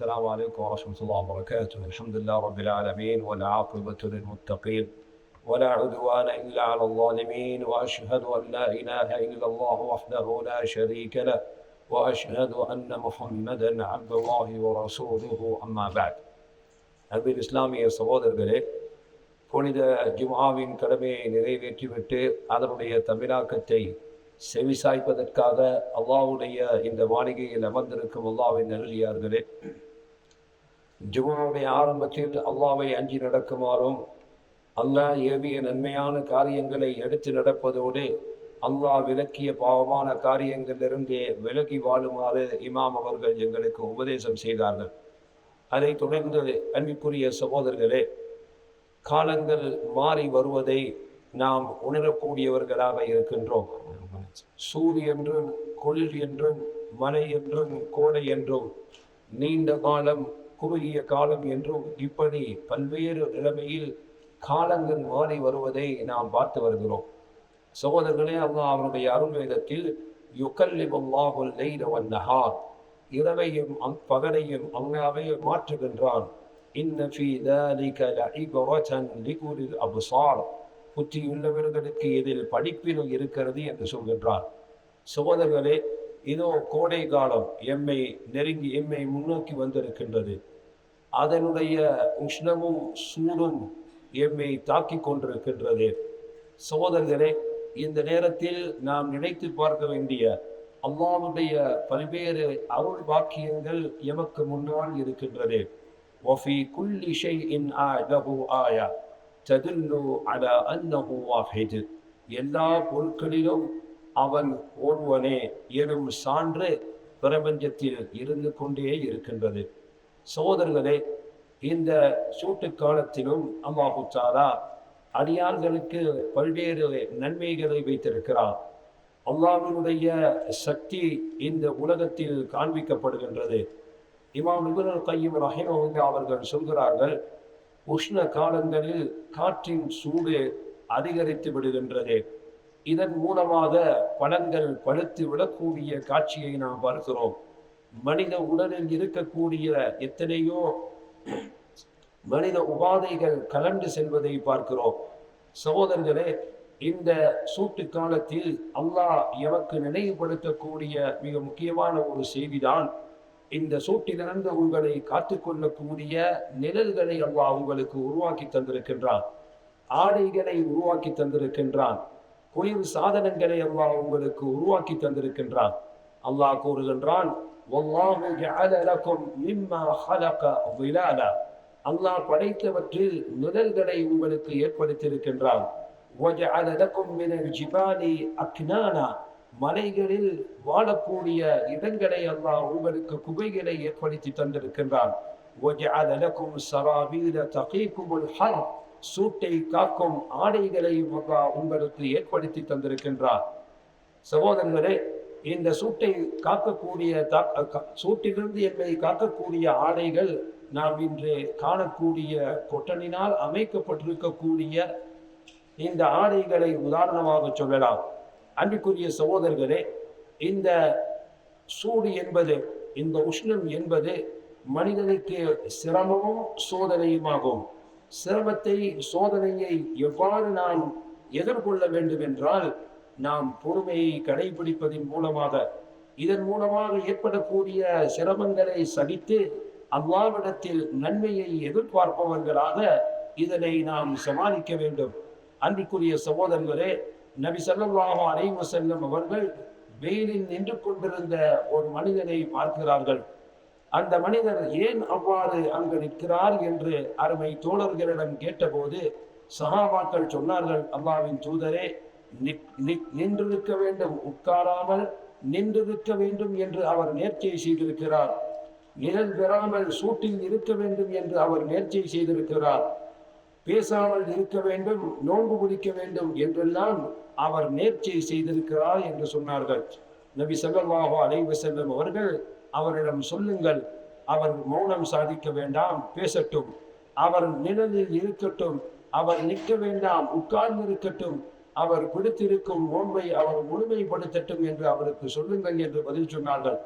السلام عليكم ورحمة الله وبركاته. الحمد لله رب العالمين والعاقبة للمتقين ولا عدوان إلا على الظالمين وأشهد أن لا إله إلا الله وحده لا شريك له وأشهد أن محمدا عبد الله ورسوله. أما بعد அன்பு இஸ்லாமிய சகோதரர்களே புனித ஜுமாவின் கடமையை நிறைவேற்றிவிட்டு الله ليه செவிசாய்ப்பதற்காக அல்லாவுடைய இந்த மாளிகையில் அமர்ந்திருக்கும் அல்லாவின் நெருளியார்களே ஜுமாவுடைய ஆரம்பத்தில் அல்லாவை அஞ்சி நடக்குமாறும் அல்லாஹ் ஏவிய நன்மையான காரியங்களை எடுத்து நடப்பதோடு அல்லாஹ் விலக்கிய பாவமான காரியங்களிலிருந்தே விலகி வாழுமாறு இமாம் அவர்கள் எங்களுக்கு உபதேசம் செய்தார்கள். அதை தொடர்ந்து அன்பிற்குரிய சகோதரர்களே காலங்கள் மாறி வருவதை நாம் உணரக்கூடியவர்களாக இருக்கின்றோம். சூரிய என்றும் குளிர் என்றும் மழை என்றும் கோடை என்றும் நீண்ட காலம் குறுகிய காலம் என்றும் இப்படி பல்வேறு நிலைமையில் காலங்கள் மாறி வருவதை நாம் பார்த்து வருகிறோம். சகோதரர்களே அவங்க அவருடைய அருள்வேதத்தில் யுகல்லிபுல்லாஹுல் லெய்லவன் நஹார் இரவையும் அங் பகலையும் அல்லாவே மாற்றுகின்றான். அபுசார் புத்தியுள்ளவர்களுக்கு இதில் படிப்பிலும் இருக்கிறது என்று சொல்கின்றார் சகோதரர்களே இதோ கோடை காலம் எம்மை நெருங்கி எம்மை முன்னோக்கி வந்திருக்கின்றது அதனுடைய உஷ்ணமும் சூடும் எம்மை தாக்கிக் கொண்டிருக்கின்றது சகோதரர்களே இந்த நேரத்தில் நாம் நினைத்து பார்க்க வேண்டிய அல்லாஹ்வுடைய பல்வேறு அருள் பாக்கியங்கள் எமக்கு முன்னால் இருக்கின்றது وفي كل شيء له آية تدل على أنه واحد எல்லா பொருட்களிலும் அவன் ஒருவனே எனும் சான்று பிரபஞ்சத்தில் இருந்து கொண்டே இருக்கின்றது. சகோதரர்களே இந்த சூட்டு காலத்திலும் அம்மா தாலா அடியார்களுக்கு பல்வேறு நன்மைகளை வைத்திருக்கிறார் அல்லாவினுடைய சக்தி இந்த உலகத்தில் காண்பிக்கப்படுகின்றது. இமாம் நிபுணர் கையும் ரஹிமஹுல்லா அவர்கள் சொல்கிறார்கள் உஷ்ண காலங்களில் காற்றின் சூடு அதிகரித்து விடுகின்றது. இதன் மூலமாக பலன்கள் பழுத்து விடக்கூடிய காட்சியை நாம் பார்க்கிறோம். மனித உடலில் இருக்கக்கூடிய எத்தனையோ மனித உபாதைகள் கலண்டு செல்வதை பார்க்கிறோம். சகோதரர்களே இந்த சூட்டு காலத்தில் அல்லாஹ் எமக்கு நினைவுபடுத்தக்கூடிய மிக முக்கியமான ஒரு செய்திதான் இந்த சூட்டிலிருந்து உங்களை காத்துக்கொள்ளக்கூடிய நிழல்களை அல்லாஹ் உங்களுக்கு உருவாக்கி தந்திருக்கின்றான். ஆடைகளை உருவாக்கி தந்திருக்கின்றான். கோயில் சாதனங்களை அல்லாஹ் உங்களுக்கு உருவாக்கி தந்திருக்கின்றான். அல்லாஹ் கூறுகின்றான் அல்லாஹ் படைத்தவற்றில் நிழல்களை உங்களுக்கு ஏற்படுத்தியிருக்கின்றான். மலைகளில் வாழக்கூடிய இடங்களை அல்லாஹ் உங்களுக்கு குகைகளை ஏற்படுத்தி தந்திருக்கின்றான். சூட்டை காக்கும் ஆடைகளை உங்களுக்கு ஏற்படுத்தி தந்திருக்கின்றார். சகோதரர்களே இந்த சூட்டை காக்கக்கூடிய சூட்டிலிருந்து என்னை காக்கக்கூடிய ஆடைகள் நாம் இன்று காணக்கூடிய கொட்டனினால் அமைக்கப்பட்டிருக்கக்கூடிய இந்த ஆடைகளை உதாரணமாக சொல்லலாம். அன்புக்குரிய சகோதரர்களே இந்த சூடு என்பது இந்த உஷ்ணம் என்பது மனிதனுக்கு சிரமமும் சோதனையுமாகும். சிரமத்தை சோதனையை எவ்வாறு நாம் எதிர்கொள்ள வேண்டும் என்றால் நாம் பொறுமையை கடைபிடிப்பதன் மூலமாக இதன் மூலமாக ஏற்படக்கூடிய சிரமங்களை சகித்து அல்லாவிடத்தில் நன்மையை எதிர்பார்ப்பவர்களாக இதனை நாம் சமாளிக்க வேண்டும். அன்புக்குரிய சகோதரர்களே நபி ஸல்லல்லாஹு அலைவசல்லம் அவர்கள் வெயிலில் நின்று கொண்டிருந்த ஒரு மனிதனை பார்க்கிறார்கள். அந்த மனிதர் ஏன் அவ்வாறு அங்கு நிற்கிறார் என்று அருமை தோழர்களிடம் கேட்டபோது சஹாபாக்கள் சொன்னார்கள் அல்லாவின் தூதரே நின்றிருக்க வேண்டும் உட்காராமல் நின்றிருக்க வேண்டும் என்று அவர் நேர்ச்சை செய்திருக்கிறார். நிழல் பெறாமல் சூட்டில் இருக்க வேண்டும் என்று அவர் நேர்ச்சை செய்திருக்கிறார். பேசாமல் இருக்க வேண்டும் நோன்பு குடிக்க வேண்டும் என்றெல்லாம் அவர் நேர்ச்சை செய்திருக்கிறார் என்று சொன்னார்கள். நபி ஸல்லல்லாஹு அலைவசல்லம் அவர்கள் அவரிடம் சொல்லுங்கள். அவர் மௌனம் சாதிக்க வேண்டாம் பேசட்டும். அவர் நிழலில் இருக்கட்டும் அவர் நிற்க வேண்டாம் உட்கார்ந்து இருக்கட்டும் அவர் கொடுத்திருக்கும் நோன்பை அவர் முழுமைப்படுத்தட்டும் என்று அவருக்கு சொல்லுங்கள் என்று பதில் சொன்னார்கள்.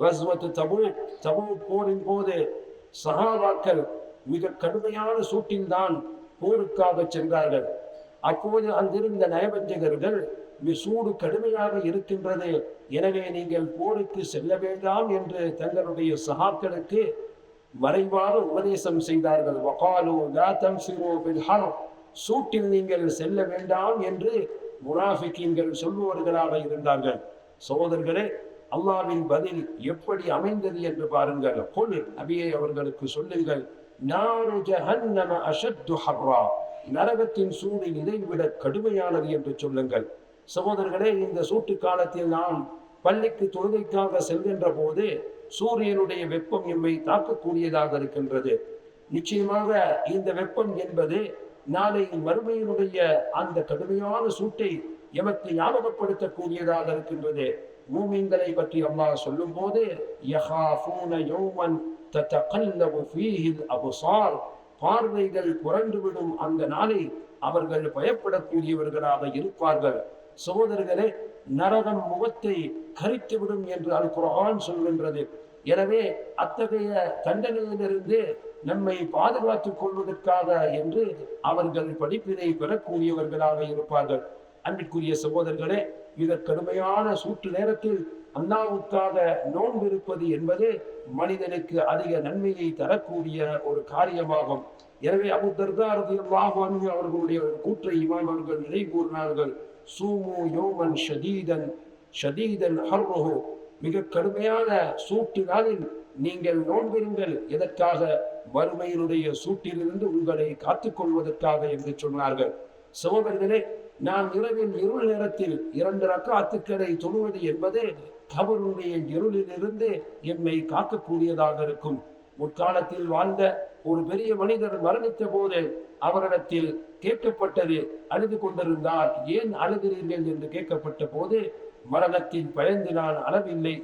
ரஸ்வத் தமிழ் தபூக் போரின் போது சகாபாக்கள் மிக கடுமையான சூட்டில்தான் போருக்காக சென்றார்கள். அப்போது அங்கிருந்த நயவஞ்சகர்கள் சூடு கடுமையாக இருக்கின்றது. எனவே நீங்கள் போருக்கு செல்ல வேண்டாம் என்று தங்களுடைய சகாக்களுக்கு மறைவாக உபதேசம் செய்தார்கள். வகாலோ லா சூட்டில் நீங்கள் செல்ல வேண்டாம் என்று முனாஃபிக்கீன்கள் சொல்லுவவர்களாக இருந்தார்கள். சகோதரர்களே அல்லாவின் பதில் எப்படி அமைந்தது என்று பாருங்கள். கொல் அபியை அவர்களுக்கு சொல்லுங்கள். நாரு ஜஹன்னம அஷத்து ஹர்ரா. நரகத்தின் சூடு இதைவிட கடுமையானது என்று சொல்லுங்கள். சகோதரர்களே இந்த சூட்டு காலத்தில் நாம் பள்ளிக்கு தொழுகைக்காக செல்கின்ற போது சூரியனுடைய வெப்பம் எம்மை தாக்கக்கூடியதாக இருக்கின்றது. நிச்சயமாக இந்த வெப்பம் என்பது நாளை மறுமையினுடைய அந்த கடுமையான சூட்டை எமக்கு ஞாபகப்படுத்தக்கூடியதாக இருக்கின்றது. மூமிங்களை பற்றி அம்மா சொல்லும் போது பார்வைகள் புரண்டுவிடும் அந்த நாளை அவர்கள் பயப்படக்கூடியவர்களாக இருப்பார்கள். சகோதரர்களே நரகம் முகத்தை கரித்துவிடும் என்று அல் குரான் சொல்கின்றது. எனவே அத்தகைய தண்டனையிலிருந்து நம்மை பாதுகாத்துக் கொள்வதற்காக என்று அவர்கள் படிப்பினை பெறக்கூடியவர்களாக இருப்பார்கள். அன்பிற்குரிய சகோதரர்களே மிக கடுமையான சூற்று நேரத்தில் அண்ணாவுக்காக நோன்பு இருப்பது என்பது மனிதனுக்கு அதிக நன்மையை தரக்கூடிய ஒரு காரியமாகும். எனவே அபு தர்தாரதி அவர்களுடைய கூற்றை இமாம் அவர்கள் நினை கூறினார்கள் சூமு யோமன் ஷதீதன் ஷதீதன் ஹர்ருஹு. மிக கடுமையான சூட்டு நாளில் நீங்கள் நோன்பிருங்கள். எதற்காக? வறுமையினுடைய சூட்டிலிருந்து உங்களை காத்துக்கொள்வதற்காக என்று சொன்னார்கள். சகோதரர்களே நாம் இரவில் இருள் நேரத்தில் இரண்டு ரக்காத்துக்களை தொழுவது என்பது கபருடைய இருளிலிருந்து எம்மை காக்கக்கூடியதாக இருக்கும். முற்காலத்தில் வாழ்ந்த ஒரு பெரிய மனிதர் மரணித்த போது அவரிடத்தில் கேட்கப்பட்டது அழுது கொண்டிருந்தார். ஏன் அழுகிறீர்கள்? என்று கேட்கப்பட்ட போது மரணத்தில் பயந்து நான் அளவில்லை.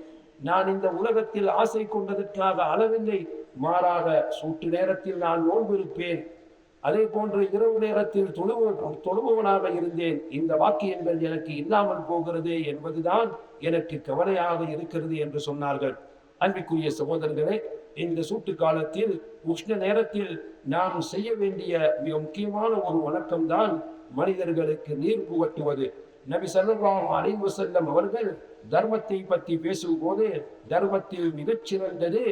நான் இந்த உலகத்தில் ஆசை கொண்டதற்காக அளவில்லை. மாறாக சூட்டு நேரத்தில் நான் நோன்பு இருப்பேன். அதே போன்று இரவு நேரத்தில் தொழுவ தொழுபவனாக இருந்தேன். இந்த வாக்கியங்கள் எனக்கு இல்லாமல் போகிறது என்பதுதான் எனக்கு கவலையாக இருக்கிறது என்று சொன்னார்கள். அன்பிற்குரிய சகோதரர்களே இந்த சூட்டு காலத்தில் உஷ்ண நேரத்தில் நாம் செய்ய வேண்டிய மிக முக்கியமான ஒரு வணக்கம் தான் மனிதர்களுக்கு நீர் புகட்டுவது. நபி சல்லாஹ் அலைவு செல்லம் அவர்கள் தர்மத்தை பற்றி பேசும்போது தர்மத்தில் மிகச்சிறந்தது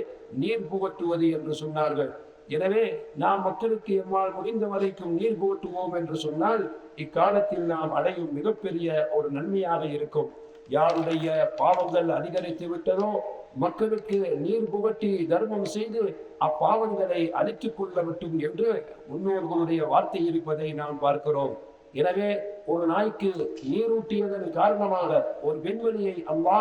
நீர் புகட்டுவது என்று சொன்னார்கள். எனவே நாம் மக்களுக்கு எம்மால் முடிந்த வரைக்கும் நீர் புகட்டுவோம் என்று சொன்னால் இக்காலத்தில் நாம் அடையும் மிகப்பெரிய ஒரு நன்மையாக இருக்கும். யாருடைய பாவங்கள் அதிகரித்து விட்டதோ மக்களுக்கு நீர் புகட்டி தர்மம் செய்து அப்பாவங்களை அழித்துக் கொள்ள வேண்டும் என்று முன்னோர்களுடைய வார்த்தை இருப்பதை நாம் பார்க்கிறோம். எனவே ஒரு நாய்க்கு நீரூட்டியதன் காரணமாக ஒரு பெண்மணியை அம்மா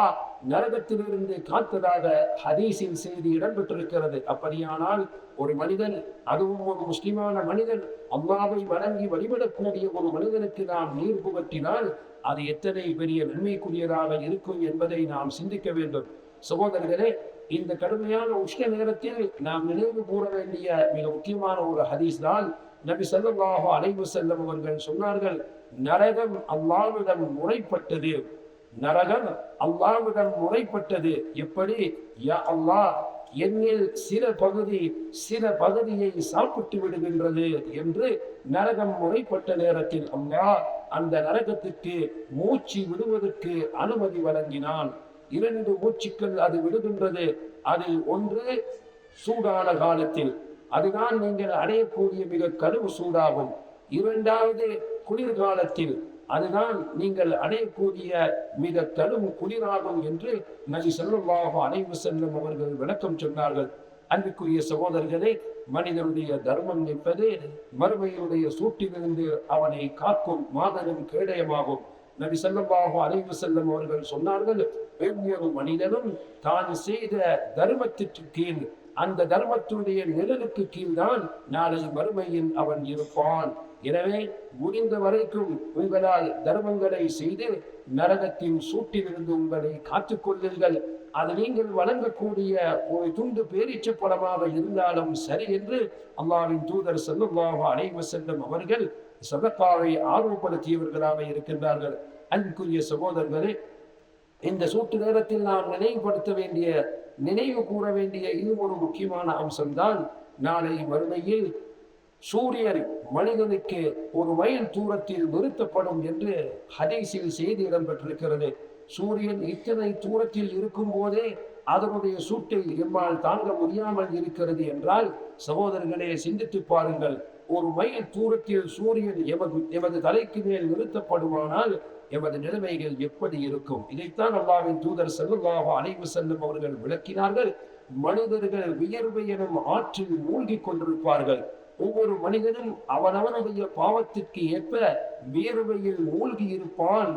நரகத்திலிருந்து காத்ததாக ஹதீஸின் செய்தி இடம்பெற்றிருக்கிறது. அப்படியானால் ஒரு மனிதன் அதுவும் ஒரு முஸ்லிமான மனிதன் அம்மாவை வணங்கி வழிபடக்கூடிய ஒரு மனிதனுக்கு நாம் நீர் புகட்டினால் அது எத்தனை பெரிய நன்மைக்குரியதாக இருக்கும் என்பதை நாம் சிந்திக்க வேண்டும். சகோதரர்களே இந்த கடுமையான உஷ்ண நேரத்தில் நாம் நினைவு கூற வேண்டிய மிக முக்கியமான ஒரு ஹதீஸ் தான் நபி சல்லாஹு அலைவு செல்லம் அவர்கள் சொன்னார்கள் நரகம் அல்லாவிடம் முறைப்பட்டது. நரகம் அல்லாவிடம் முறைப்பட்டது. எப்படி? யா அல்லாஹ் என்னில் சில பகுதி சில பகுதியை சாப்பிட்டு விடுகின்றது என்று நரகம் முறைப்பட்ட நேரத்தில் அல்லாஹ் அந்த நரகத்துக்கு மூச்சு விடுவதற்கு அனுமதி வழங்கினான். இரண்டு மூச்சுக்கள் அது விடுகின்றது. அதில் ஒன்று சூடான காலத்தில். அதுதான் நீங்கள் அடையக்கூடிய மிக கடும் சூடாகும். இரண்டாவது குளிர்காலத்தில் அதுதான் நீங்கள் அடையக்கூடிய மிக கடும் குளிராகும் என்று நபி செல்லுமாக அனைவு செல்லும் அவர்கள் விளக்கம் சொன்னார்கள். அன்புக்குரிய சகோதரர்களே மனிதனுடைய தர்மம் என்பது மறுமையுடைய சூட்டிலிருந்து அவனை காக்கும் மாதனும் கேடயமாகும். நபி செல்லமாக அனைவு செல்லும் அவர்கள் சொன்னார்கள் ஒவ்வொரு மனிதனும் தான் செய்த தர்மத்திற்கு கீழ் அந்த தர்மத்துடைய நிழலுக்கு கீழ்தான் நாளை மறுமையில் அவன் இருப்பான். எனவே முடிந்த வரைக்கும் உங்களால் தர்மங்களை செய்து நரகத்தின் சூட்டிலிருந்து உங்களை காத்துக்கொள்ளுங்கள் அது நீங்கள் வழங்கக்கூடிய ஒரு துண்டு பேரிச்ச படமாக இருந்தாலும் சரி என்று அல்லாவின் தூதர் செல்லுமாக அனைவ செல்லும் அவர்கள் சதப்பாவை ஆர்வப்படுத்தியவர்களாக இருக்கின்றார்கள். அன்புக்குரிய சகோதரர்களே இந்த சூட்டு நேரத்தில் நாம் நினைவுபடுத்த வேண்டிய நினைவு கூற வேண்டிய இது ஒரு முக்கியமான அம்சம்தான். நாளை மறுமையில் சூரியன் மனிதனுக்கு ஒரு மைல் தூரத்தில் நிறுத்தப்படும் என்று ஹதீஸில் செய்தி இடம்பெற்றிருக்கிறது. சூரியன் இத்தனை தூரத்தில் இருக்கும் போதே அதனுடைய சூட்டை எம்மால் தாங்க முடியாமல் இருக்கிறது என்றால் சகோதரர்களே சிந்தித்து பாருங்கள். ஒரு மைல் தூரத்தில் சூரியன் எமது எமது தலைக்கு மேல் நிறுத்தப்படுமானால் எமது நிலைமைகள் எப்படி இருக்கும்? இதைத்தான் அல்லாவின் தூதர் செல்லுல்லாக அலைவு செல்லும் அவர்கள் விளக்கினார்கள். மனிதர்கள் வியர்வை எனும் ஆற்றில் மூழ்கி கொண்டிருப்பார்கள். ஒவ்வொரு மனிதனும் அவனவனுடைய பாவத்திற்கு ஏற்ப வியர்வையில் மூழ்கி இருப்பான்.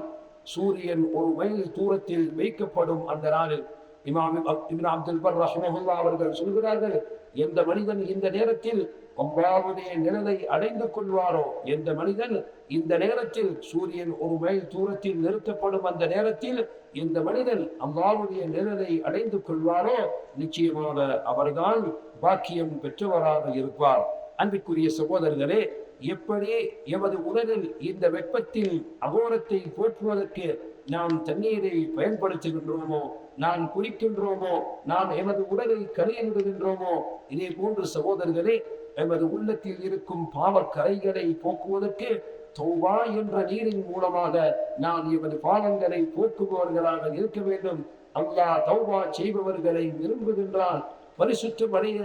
சூரியன் ஒரு மைல் தூரத்தில் வைக்கப்படும் அந்த நாளில் இமாம் அப்துல் பர் ரஹ்மஹுல்லா அவர்கள் சொல்கிறார்கள் எந்த மனிதன் இந்த நேரத்தில் அல்லாவுடைய நிழலை அடைந்து கொள்வாரோ எந்த மனிதன் இந்த நேரத்தில் சூரியன் ஒரு மைல் தூரத்தில் நிறுத்தப்படும் அந்த நேரத்தில் இந்த மனிதன் அல்லாவுடைய நிழலை அடைந்து கொள்வாரோ நிச்சயமாக அவர்தான் பாக்கியம் பெற்றவராக இருப்பார். அன்பிற்குரிய சகோதரர்களே எப்படி எமது உடலில் இந்த வெப்பத்தில் அகோரத்தை போற்றுவதற்கு நாம் தண்ணீரை பயன்படுத்துகின்றோமோ? நான் குடிக்கின்றோமோ? நாம் எமது உடலை கரையிடுகின்றோமோ இதே போன்று சகோதரர்களே எமது உள்ளத்தில் இருக்கும் பாவக்கரைகளை போக்குவதற்கு தௌவா என்ற நீரின் மூலமாக நாம் எமது பாவங்களை போக்குபவர்களாக இருக்க வேண்டும். அல்லாஹ் தௌபா செய்பவர்களை விரும்புகின்றான். பரிசுத்தம் அடைய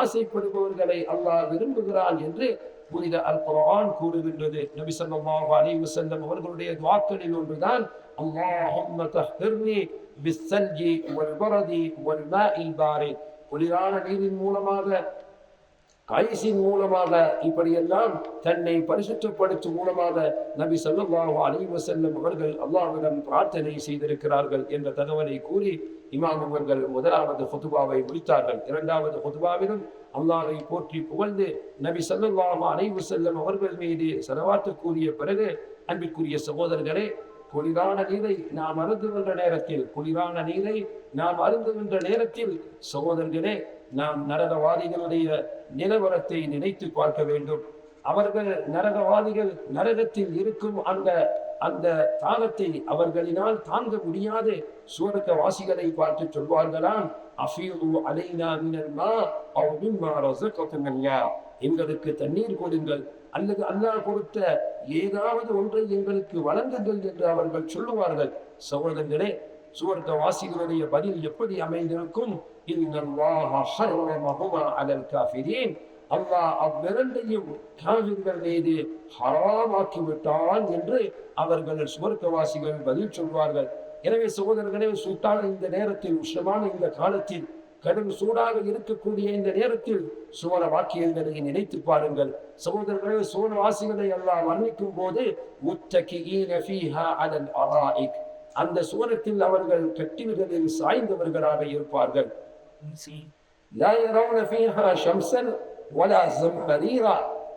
ஆசைப்படுபவர்களை அல்லாஹ் விரும்புகிறான் என்று புனித அல் கூறுகின்றது. நபி ஸல்லல்லாஹு அலைஹி செல்லம் அவர்களுடைய துஆக்களில் ஒன்றுதான் அல்லாஹும்ம தஹ்ஹிர்னி பிஸ்ஸல்ஜி வல் பரதி வல் மாஇல் குளிரான நீரின் மூலமாக ஐசின் மூலமாக இப்படியெல்லாம் தன்னை பரிசுத்தப்படுத்தும் மூலமாக நபி ஸல்லல்லாஹு அலைஹி வஸல்லம் அவர்கள் அல்லாஹ்விடம் பிரார்த்தனை செய்திருக்கிறார்கள் என்ற தகவலை கூறி இமாம் அவர்கள் முதலாவது ஃபுதுபாவை முடித்தார்கள். இரண்டாவது ஃபுதுபாவிலும் அல்லாஹை போற்றி புகழ்ந்து நபி ஸல்லல்லாஹு அலைஹி செல்லும் அவர்கள் மீது செலவாற்று கூறிய பிறகு அன்பிற்குரிய சகோதரர்களே குளிரான நீரை நாம் அருந்துகின்ற நேரத்தில் குளிரான நீரை நாம் அருந்துகின்ற நேரத்தில் சகோதரர்களே நாம் நரகவாதிகளுடைய நிலவரத்தை நினைத்து பார்க்க வேண்டும். அவர்கள் நரகவாதிகள் நரகத்தில் இருக்கும் அந்த அந்த தாகத்தை அவர்களினால் தாங்க முடியாது சுவர்க்க வாசிகளை பார்த்து சொல்வார்களாம். அஃபீது அலைனா மினல் மா எங்களுக்கு தண்ணீர் கொடுங்கள். அல்லது அல்லாஹ் கொடுத்த ஏதாவது ஒன்றை எங்களுக்கு வழங்குங்கள் என்று அவர்கள் சொல்லுவார்கள். சகோதரர்களே சுவர்க்க வாசிகளுடைய பதில் எப்படி அமைந்திருக்கும்? அல்லாஹ் அவ்விரண்டையும் காவிர்கள் மீது ஹராமாக்கி விட்டான் என்று அவர்கள் சுவர்க்கவாசிகள் பதில் சொல்வார்கள். எனவே சகோதரர்களே சூட்டான இந்த நேரத்தில் உஷ்ணமான இந்த காலத்தில் கடும் சூடாக இருக்கக்கூடிய இந்த நேரத்தில் சுவர வாக்கியங்களை நினைத்து பாருங்கள். சகோதரர்களே சுவரவாசிகளை எல்லாம் மன்னிக்கும் போது முத்தகிஈன ஃபீஹா அலல் அராயிக். அந்த சுவனத்தில் அவர்கள் கட்டில்களில் சாய்ந்தவர்களாக இருப்பார்கள்.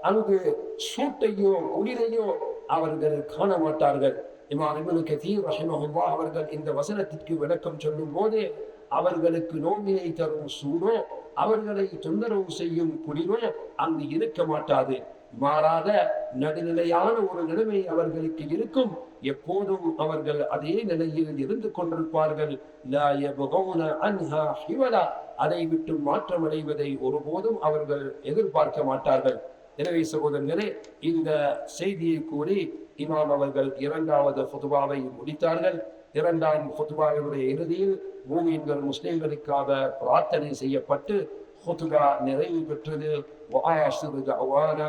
அங்கு சூட்டையோ குளிரையோ அவர்கள் காண மாட்டார்கள் இமாம் இப்னு கதீர் அவர்கள் இந்த வசனத்திற்கு விளக்கம் சொல்லும் போதே அவர்களுக்கு நோம்பினை தரும் சூடோ அவர்களை தொந்தரவு செய்யும் குளிரோ அங்கு இருக்க மாட்டாது. மாறாத நடுநிலையான ஒரு நிலைமை அவர்களுக்கு இருக்கும் எப்போதும் அவர்கள் அதே நிலையில் இருந்து கொண்டிருப்பார்கள் லா யபகவுன அன்ஹா ஹிவலா அதை விட்டு மாற்றமடைவதை ஒருபோதும் அவர்கள் எதிர்பார்க்க மாட்டார்கள் எனவே சகோதரர்களே இந்த செய்தியை கூறி இமாம் அவர்கள் இரண்டாவது ஃபுதுபாவை முடித்தார்கள் இரண்டாம் ஃபுதுபாவினுடைய இறுதியில் மூமியன்கள் முஸ்லிம்களுக்காக பிரார்த்தனை செய்யப்பட்டு خطبة நிறைவு பெற்றது وآخر دعوانا